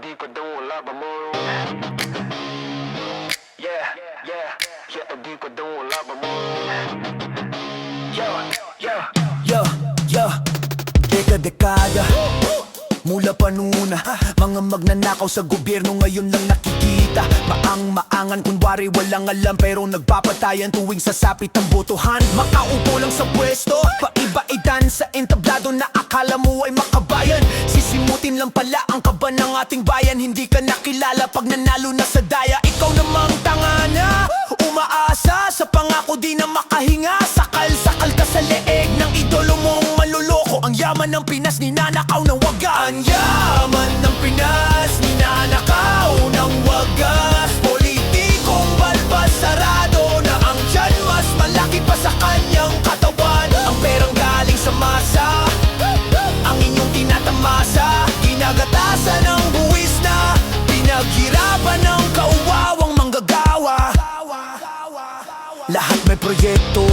di ko daw wala ba mo? Yeah, yeah, yeah, di ko daw wala ba mo? Yo, yo, Yo, yo, deka-dekada Mula pa nuna Mga magnanakaw sa gobyerno ngayon lang nakikita. Maang-maangan kunwari walang alam Pero nagpapatayan tuwing sasapit ang botohan. Makaupo lang sa pwesto Paiba-idan sa entablado na akala mo ay makabayan Sisimutin lang pala ang kaba ng ating bayan. Hindi ka nakilala pag nanalo na sa daya. Ikaw namang tanga na Umaasa. Sa pangako di na makahinga. Sakal-sakal ka sa leeg ng idolo mong maluloko. Ang yaman ng Pinas ninanakaw ng wagas Ang yaman Pinaghirapan ng kauwawang manggagawa. Lahat may proyekto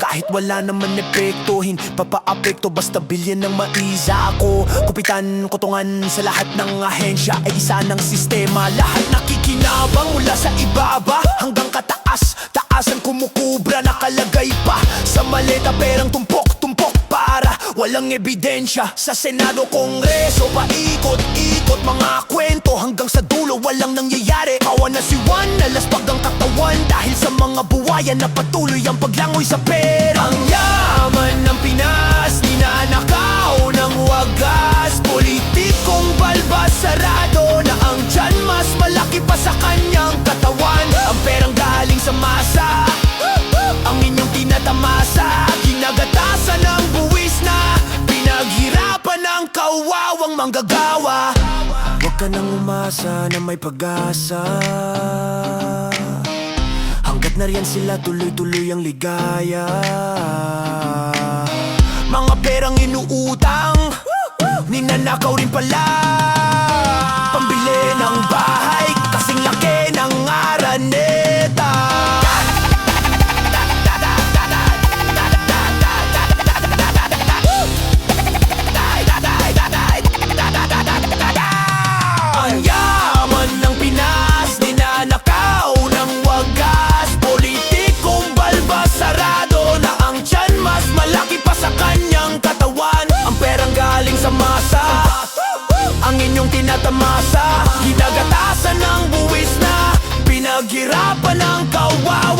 Kahit wala naman epekto Hindi papaapekto Basta bilyan ng maisa ako. Kupitan, kutungan sa lahat ng ahensya Ay isa ng sistema. Lahat nakikinabang mula sa ibaba Hanggang kataas Taasan kumukubra Nakalagay pa sa maleta Perang tumpok, tumpok para Walang ebidensya. Sa Senado, Kongreso Paikot-ikot mga kwento nangyayari Kawa na si Juan Nalaspag ang katawan Dahil sa mga buwayan na patuloy ang paglangoy sa pera. Ang yaman ng Pinas Ninanakaw ng wagas. Politikong balbas sarado Na ang tiyan. Mas malaki pa sa kanyang katawan. Ang perang galing sa masa Ang inyong tinatamasa. Ginagatasan ng buwis na Pinaghirapan ng kawawang manggagawa Huwag ka nang umasa na may pag-asa. Hanggat nariyan sila tuloy-tuloy ang ligaya. Mga perang inuutang Ninanakaw rin pala. Pambili ng malaki pa sa kanyang katawan. Ang perang galing sa masa. Ang inyong tinatamasa. Ginagatasan ng buwis na. Pinaghirapan ng manggagawa